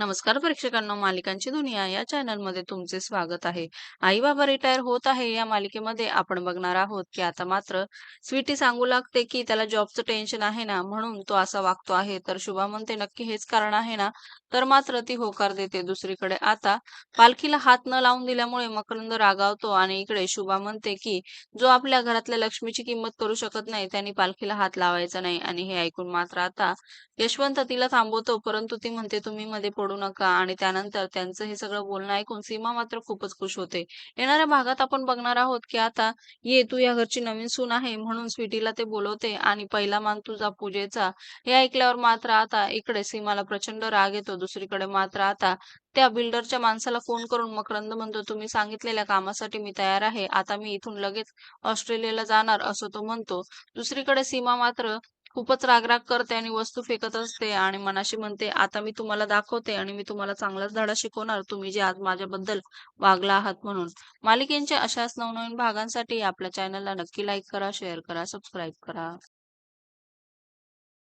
नमस्कार प्रेक्षकांना मालिकांची दुनिया या चॅनलमध्ये तुमचे स्वागत आहे. आई बाबा रिटायर होत आहे या मालिकेमध्ये आपण बघणार आहोत की आता मात्र स्वीटी सांगू लागते की त्याला जॉबचं टेन्शन आहे ना म्हणून तो असा वागतो आहे. तर शुभा म्हणते नक्की हेच कारण आहे ना? तर मात्र ती होकार देते. दुसरीकडे आता पालखीला हात न लावून दिल्यामुळे मकरंद रागावतो आणि इकडे शुभा म्हणते की जो आपल्या घरातल्या लक्ष्मीची किंमत करू शकत नाही त्यांनी पालखीला हात लावायचा नाही. आणि हे ऐकून मात्र आता यशवंत तिला थांबवतो परंतु ती म्हणते तुम्ही मध्ये पडू नका आणि त्यानंतर त्यांचं हे सगळं बोलणं ऐकून सीमा मात्र खूपच खुश होते. येणाऱ्या भागात आपण बघणार आहोत की आता ये तू या घरची नवीन सून आहे म्हणून स्वीटीला ते बोलवते आणि पहिला मान तुझा पूजेचा हे ऐकल्यावर मात्र आता इकडे सीमाला प्रचंड राग येतो. दुसरीकडे मात्र आता त्या बिल्डरच्या माणसाला फोन करून मकरंद म्हणतो तुम्ही सांगितलेल्या कामासाठी मी तयार आहे. आता मी इथून लगेच ऑस्ट्रेलियाला जाणार असं तो म्हणतो. दुसरीकडे सीमा मात्र खूपच रागराग करते आणि वस्तू फेकत असते आणि मनाशी म्हणते आता मी तुम्हाला दाखवते आणि मी तुम्हाला चांगलाच धडा शिकवणार. तुम्ही जे आज माझ्याबद्दल वागला आहात म्हणून. मालिकेंच्या अशाच नवनवीन भागांसाठी आपल्या चॅनलला नक्की लाईक करा शेअर करा सबस्क्राईब करा.